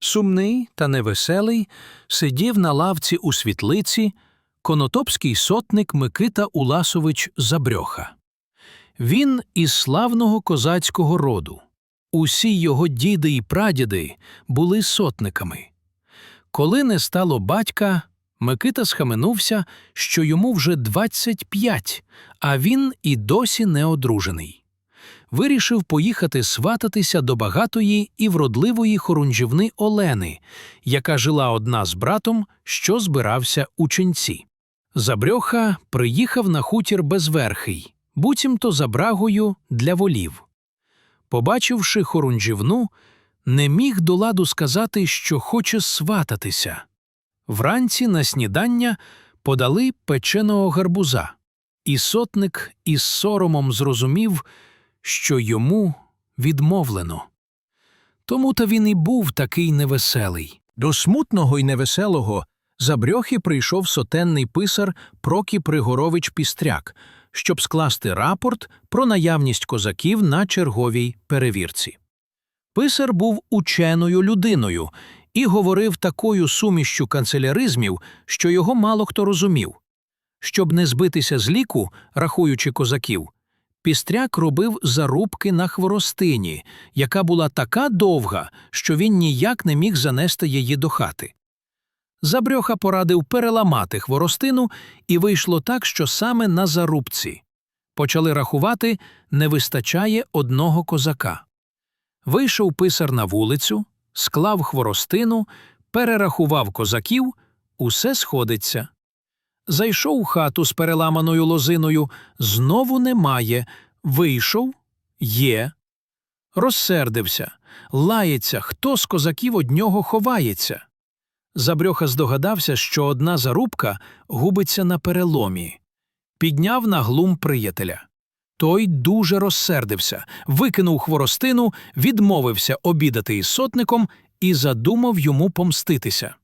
Сумний та невеселий сидів на лавці у світлиці конотопський сотник Микита Уласович Забрьоха. Він із славного козацького роду. Усі його діди і прадіди були сотниками. Коли не стало батька, Микита схаменувся, що йому вже 25, а він і досі не одружений. Вирішив поїхати свататися до багатої і вродливої хорунжівни Олени, яка жила одна з братом, що збирався у ченці. Забрьоха приїхав на хутір безверхий, буцімто за брагою для волів. Побачивши хорунжівну, не міг до ладу сказати, що хоче свататися. Вранці на снідання подали печеного гарбуза, і сотник із соромом зрозумів, що йому відмовлено. Тому та він і був такий невеселий. До смутного й невеселого забрьохи прийшов сотенний писар Прокіп Пригорович Пістряк, щоб скласти рапорт про наявність козаків на черговій перевірці. Писар був ученою людиною і говорив такою сумішчю канцеляризмів, що його мало хто розумів. Щоб не збитися з ліку, рахуючи козаків, Пістряк робив зарубки на хворостині, яка була така довга, що він ніяк не міг занести її до хати. Забрьоха порадив переламати хворостину, і вийшло так, що саме на зарубці. Почали рахувати не вистачає одного козака. Вийшов писар на вулицю, склав хворостину, перерахував козаків, усе сходиться. Зайшов у хату з переламаною лозиною, знову немає. Вийшов є. Розсердився, лається, хто з козаків од нього ховається. Забрьоха здогадався, що одна зарубка губиться на переломі. Підняв на глум приятеля. Той дуже розсердився, викинув хворостину, відмовився обідати із сотником і задумав йому помститися.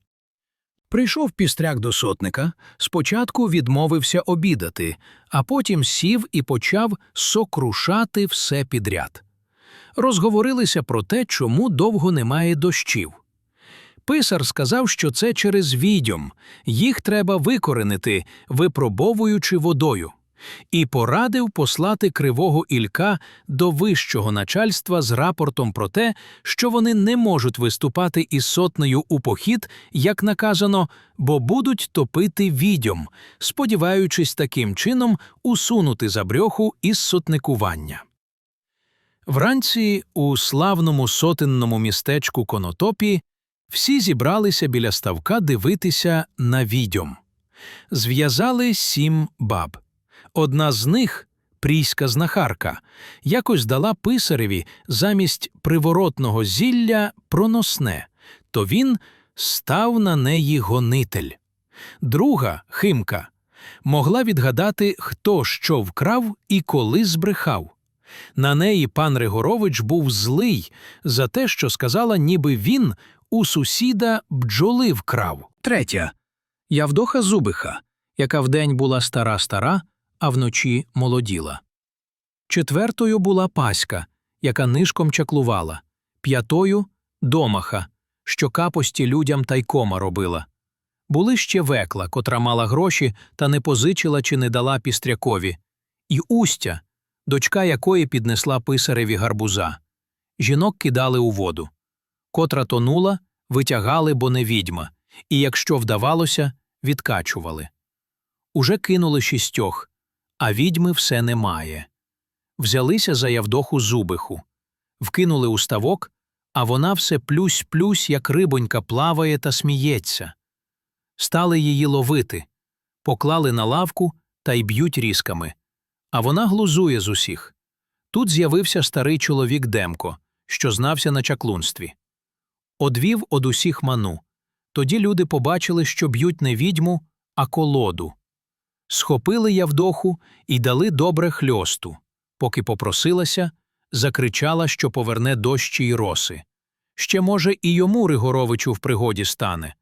Прийшов пістряк до сотника, спочатку відмовився обідати, а потім сів і почав сокрушати все підряд. Розговорилися про те, чому довго немає дощів. Писар сказав, що це через відьом, їх треба викоренити, випробовуючи водою, і порадив послати кривого Ілька до вищого начальства з рапортом про те, що вони не можуть виступати із сотнею у похід, як наказано, бо будуть топити відьом, сподіваючись таким чином усунути забрьоху із сотникування. Вранці у славному сотенному містечку Конотопі всі зібралися біля ставка дивитися на відьом. Зв'язали сім баб. Одна з них, пріська знахарка, якось дала писареві замість приворотного зілля проносне, то він став на неї гонитель. Друга, Химка, могла відгадати, хто що вкрав і коли збрехав. На неї пан Ригорович був злий за те, що сказала, ніби він у сусіда бджоли вкрав. Третя Явдоха Зубиха, яка вдень була стара стара, а вночі молоділа. Четвертою була Паська, яка нишком чаклувала, п'ятою домаха, що капості людям тайкома робила. Були ще векла, котра мала гроші та не позичила чи не дала пістрякові, і Устя, дочка якої піднесла писареві гарбуза. Жінок кидали у воду. Котра тонула, витягали, бо не відьма, і якщо вдавалося, відкачували. Уже кинули шістьох, а відьми все немає. Взялися за Явдоху зубиху, вкинули у ставок, а вона все плюсь-плюсь, як рибонька плаває та сміється. Стали її ловити, поклали на лавку та й б'ють різками. А вона глузує з усіх. Тут з'явився старий чоловік Демко, що знався на чаклунстві. Одвів од усіх ману. Тоді люди побачили, що б'ють не відьму, а колоду. Схопили Явдоху і дали добре хльосту. Поки попросилася, закричала, що поверне дощі й роси. Ще, може, і йому Ригоровичу в пригоді стане.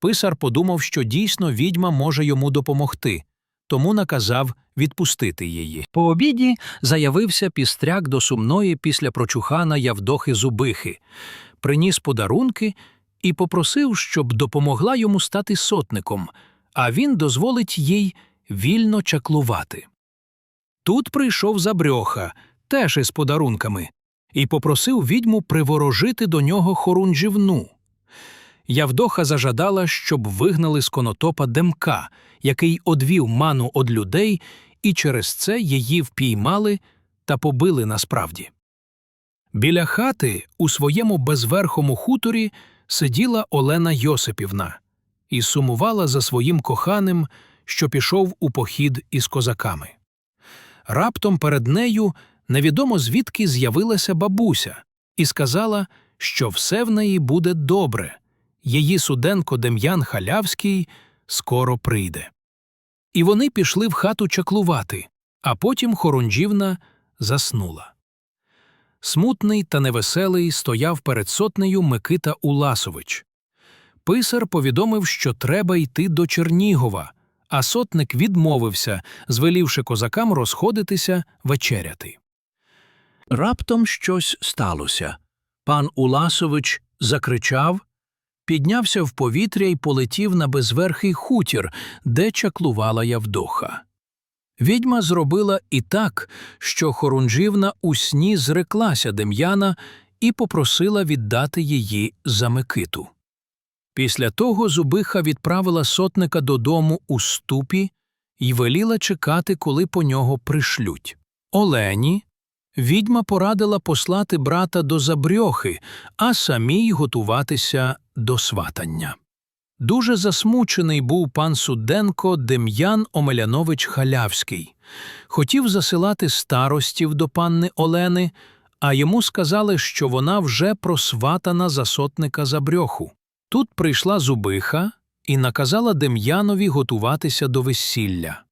Писар подумав, що дійсно відьма може йому допомогти, тому наказав відпустити її. По обіді заявився пістряк до сумної після прочухана Явдохи Зубихи, приніс подарунки і попросив, щоб допомогла йому стати сотником, а він дозволить їй вільно чаклувати. Тут прийшов забрьоха, теж із подарунками, і попросив відьму приворожити до нього хорунжівну. Явдоха зажадала, щоб вигнали з конотопа Демка, який одвів ману од людей, і через це її впіймали та побили насправді. Біля хати у своєму безверхому хуторі сиділа Олена Йосипівна і сумувала за своїм коханим, що пішов у похід із козаками. Раптом перед нею невідомо звідки з'явилася бабуся і сказала, що все в неї буде добре. Її суденко Дем'ян Халявський скоро прийде. І вони пішли в хату чаклувати, а потім Хорунжівна заснула. Смутний та невеселий стояв перед сотнею Микита Уласович. Писар повідомив, що треба йти до Чернігова, а сотник відмовився, звелівши козакам розходитися вечеряти. Раптом щось сталося. Пан Уласович закричав, піднявся в повітря і полетів на безверхий хутір, де чаклувала Явдоха. Відьма зробила і так, що Хорунжівна у сні зреклася Дем'яна і попросила віддати її за Микиту. Після того зубиха відправила сотника додому у ступі і веліла чекати, коли по нього пришлють. Олені відьма порадила послати брата до забрьохи, а самій готуватися до сватання. Дуже засмучений був пан Суденко Дем'ян Омелянович Халявський. Хотів засилати старостів до панни Олени, а йому сказали, що вона вже просватана за сотника забрьоху. Тут прийшла зубиха і наказала Дем'янові готуватися до весілля.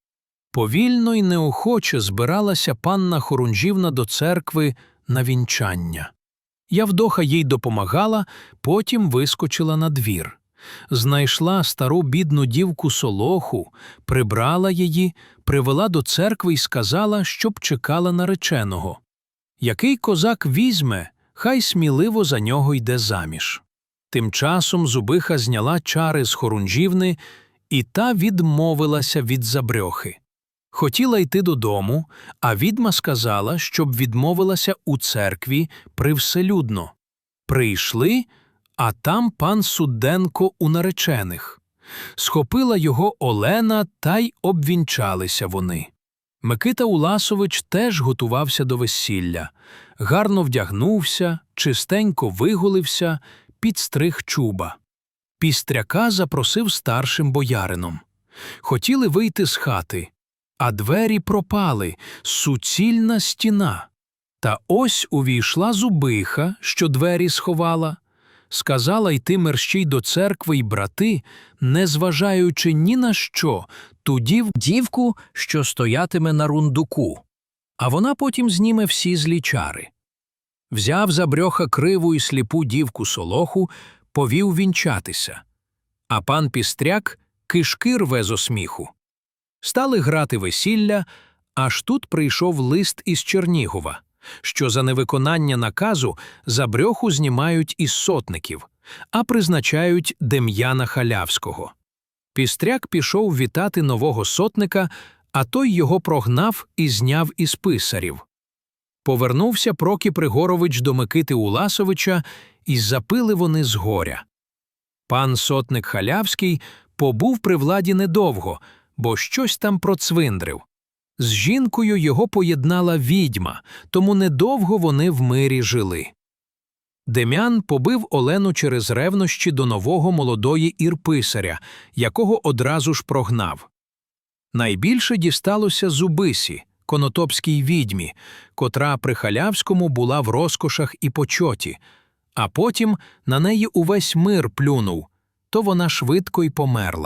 Повільно й неохоче збиралася панна Хорунжівна до церкви на вінчання. Явдоха їй допомагала, потім вискочила на двір. Знайшла стару бідну дівку солоху, прибрала її, привела до церкви і сказала, щоб чекала нареченого. Який козак візьме, хай сміливо за нього йде заміж. Тим часом зубиха зняла чари з хорунжівни, і та відмовилася від забрьохи. Хотіла йти додому, а відьма сказала, щоб відмовилася у церкві привселюдно. Прийшли, а там пан Суденко у наречених. Схопила його Олена, та й обвінчалися вони. Микита Уласович теж готувався до весілля, гарно вдягнувся, чистенько виголився, підстриг чуба. Пістряка запросив старшим боярином. Хотіли вийти з хати, а двері пропали, суцільна стіна. Та ось увійшла зубиха, що двері сховала, сказала йти мерщій до церкви й брати, не зважаючи ні на що, ту дів дівку, що стоятиме на рундуку, а вона потім зніме всі злі чари. Взяв за брьоха криву і сліпу дівку солоху, повів вінчатися. А пан Пістряк кишки рве зо сміху. Стали грати весілля, аж тут прийшов лист із Чернігова, що за невиконання наказу за брьоху знімають із сотників, а призначають Дем'яна Халявського. Пістряк пішов вітати нового сотника, а той його прогнав і зняв із писарів. Повернувся Прокі Пригорович до Микити Уласовича, і запили вони з горя. Пан сотник Халявський побув при владі недовго, бо щось там процвиндрив. З жінкою його поєднала відьма, тому недовго вони в мирі жили. Дем'ян побив Олену через ревнощі до нового молодої ірписаря, якого одразу ж прогнав. Найбільше дісталося зубисі, конотопській відьмі, котра при халявському була в розкошах і почоті, а потім на неї увесь мир плюнув, то вона швидко й померла.